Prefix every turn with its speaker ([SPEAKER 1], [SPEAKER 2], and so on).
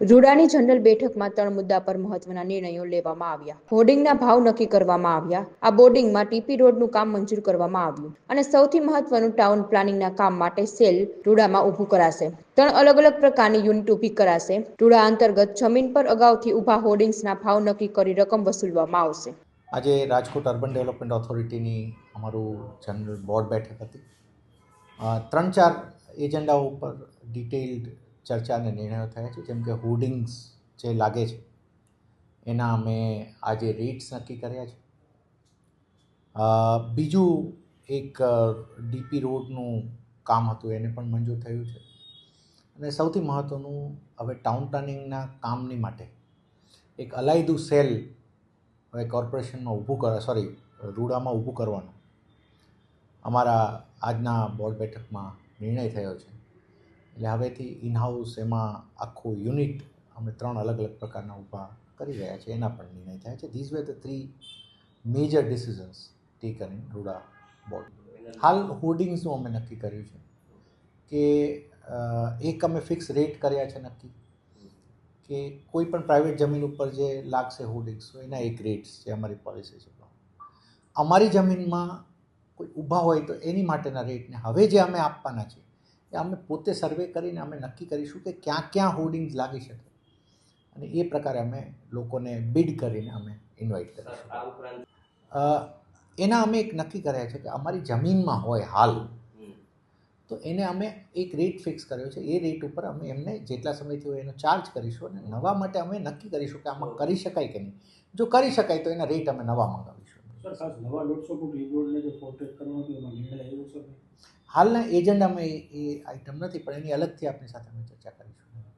[SPEAKER 1] રૂડાની general બેઠકમાં ત્રણ મુદ્દા પર મહત્વના નિર્ણયો લેવામાં આવ્યા. હોર્ડિંગના ભાવ નક્કી કરવામાં આવ્યા. આ બોર્ડિંગમાં ટીપી રોડનું કામ મંજૂર કરવામાં આવ્યું. અને સૌથી મહત્વનું ટાઉન પ્લાનિંગના કામ માટે સેલ રૂડામાં ઊભું કરાશે. ત્રણ અલગ અલગ પ્રકારની યુનિટ ઊભી કરાશે. રૂડા અંતર્ગત જમીન પર અગાઉથી ઊભા હોર્ડિંગ્સના ભાવ નક્કી કરી રકમ વસૂલવામાં આવશે.
[SPEAKER 2] આજે રાજકોટ અર્બન ડેવલપમેન્ટ ઓથોરિટીની અમારું જનરલ બોર્ડ બેઠક હતી. ત્રણ ચાર એજન્ડા ઉપર ડિટેઇલ્ડ ચર્ચા અને નિર્ણયો થયા છે. જેમ કે હોર્ડિંગ્સ જે લાગે છે, એના અમે આજે રેટ્સ નક્કી કર્યા છે. બીજું એક ડીપી રોડનું કામ હતું, એને પણ મંજૂર થયું છે. અને સૌથી મહત્ત્વનું હવે ટાઉન પ્લાનિંગના કામની માટે એક અલાયદું સેલ હવે કોર્પોરેશનમાં ઊભું કર, સોરી, રૂડામાં ઊભું કરવાનું અમારા આજના બોર્ડ બેઠકમાં નિર્ણય થયો છે. એટલે હવેથી ઇનહાઉસ એમાં આખું યુનિટ અમે ત્રણ અલગ અલગ પ્રકારના ઊભા કરી રહ્યા છે એના પણ નિર્ણય થયા છે. These way the three major decisions taken in RUDA board હાલ હોર્ડિંગ્સનું અમે નક્કી કર્યું છે કે એક અમે ફિક્સ રેટ કર્યા છે નક્કી કે કોઈ પણ પ્રાઇવેટ જમીન ઉપર જે લાગશે હોર્ડિંગ્સ એના એક રેટ્સ જે અમારી પોલિસી છે. અમારી જમીનમાં કોઈ ઊભા હોય તો એની માટેના રેટને હવે જે અમે આપવાના છે એ અમે પોતે સર્વે કરીને અમે નક્કી કરીશું કે ક્યાં ક્યાં હોર્ડિંગ્સ લાગી શકે. અને એ પ્રકારે અમે લોકોને બિડ કરીને અમે ઇન્વાઇટ કરીશું. એના અમે એક નક્કી કર્યા છે કે અમારી જમીનમાં હોય હાલ તો એને અમે એક રેટ ફિક્સ કર્યો છે. એ રેટ ઉપર અમે એમને જેટલા સમયથી હોય એનો ચાર્જ કરીશું અને નવા માટે અમે નક્કી કરીશું કે આમાં કરી શકાય કે નહીં. જો કરી શકાય તો એના રેટ અમે નવા મંગાવીશું.
[SPEAKER 3] સર ખાસ નવા દોઢસો ફૂટ રિંગ રોડને જે પ્રોટેક્ટ કરવાનો એમાં નિર્ણય
[SPEAKER 2] હાલના એજન્ડામાં એ આઇટમ નથી પણ એની અલગથી આપની સાથે અમે ચર્ચા કરીશું.